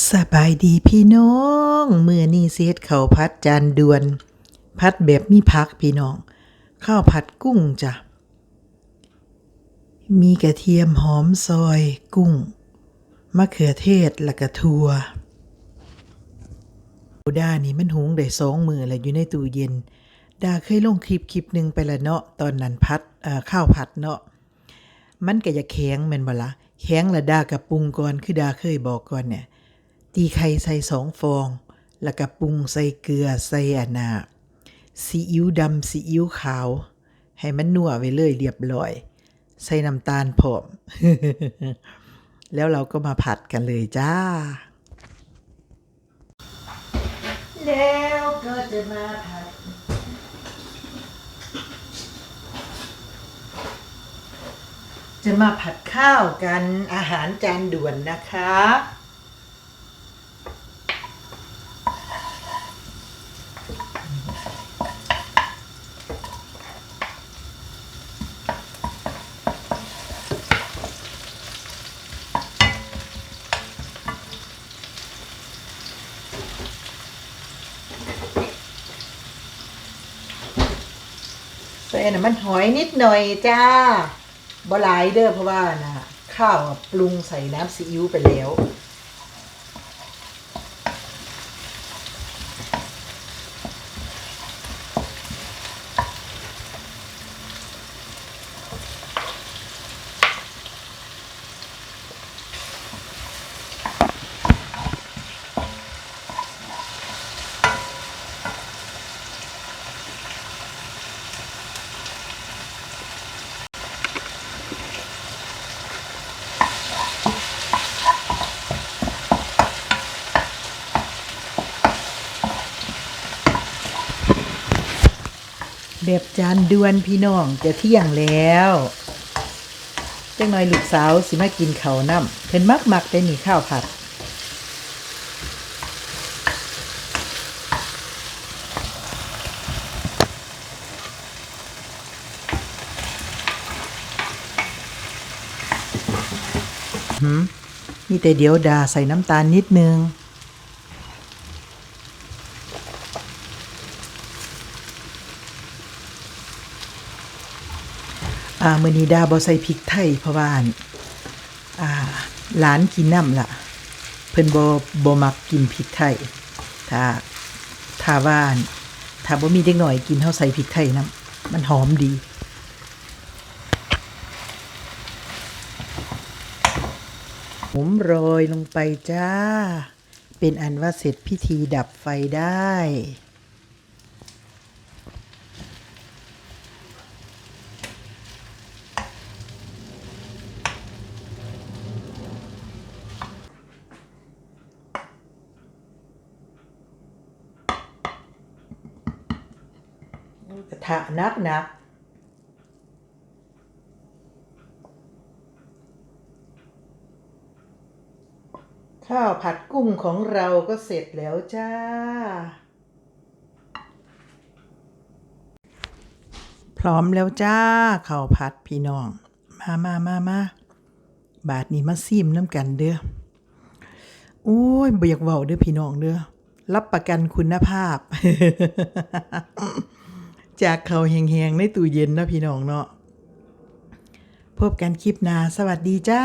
สบายดีพี่น้องมื้อนี้สิเฮ็ดข้าวผัดจานด่วนผัดแบบมีผักพี่น้อง ข้าวผัดกุ้งจ้ะ มีกระเทียมหอมซอยกุ้ง มะเขือเทศแล้วก็ถั่วดานี่มันหุงได้สองมือแล้วอยู่ในตู้เย็นดาเคยลงคลิปคลิปหนึ่งไปละเนาะตอนนั้นพัดเอ่อข้าวผัดเนาะมันก็จะแข็งแม่นบ่ละแข็งละดากับปรุงก่อนคือดาเคยบอกก่อนเนี่ย ตีไข่ใส่สองฟอง แล้วก็ปรุงใส่เกลือใส่อันนาซีอิ๊วดำซีอิ๊วขาว ให้มันนัวไว้เลยเรียบร้อย ใส่น้ำตาลผอม แล้วเราก็มาผัดกันเลยจ้า แล้วก็จะมาผัดจะมาผัดข้าวกันอาหารจานด่วนนะคะ ใส่น้ำมันหอยนิดหน่อยจ้าบ่หลายเด้อเพราะว่านะข้าวปรุงใส่น้ำซีอิ๊วไปแล้ว แบบจานด่วนพี่น้องจะเที่ยงแล้วจังหน่อยลูกสาวสิมากินข้าวน้ำเพิ่นมักมักได้นี่ข้าวผัด มีแต่เดี๋ยวดาใส่น้ำตาลนิดนึง อ่ามือนีดาบ่ใส่พริกไทยเพราะว่าอั่นอ่าหลานกินน้ำล่ะ เพิ่นบ่บ่มักกินพริกไทยถ้าถ้าว่านถ้าบ่มีเด็กน้อยกินเฮาใส่พริกไทยน้ำมันหอมดีหมุมโรยลงไปจ้า เป็นอันว่าเสร็จพิธีดับไฟได้ กระทะนักนักข้าวผัดกุ้งของเราก็เสร็จแล้วจ้า พร้อมแล้วจ้าข้าวผัดพี่น้อง มามามามาบาทนี้มาซิมน้ำกันเด้อโอ้ยบ่อยากเว้าเด้อพี่น้องเด้อรับประกันคุณภาพ จากเขาแหงๆในตู้เย็นนะพี่น้องเนาะพบกันคลิปหน้าสวัสดีจ้า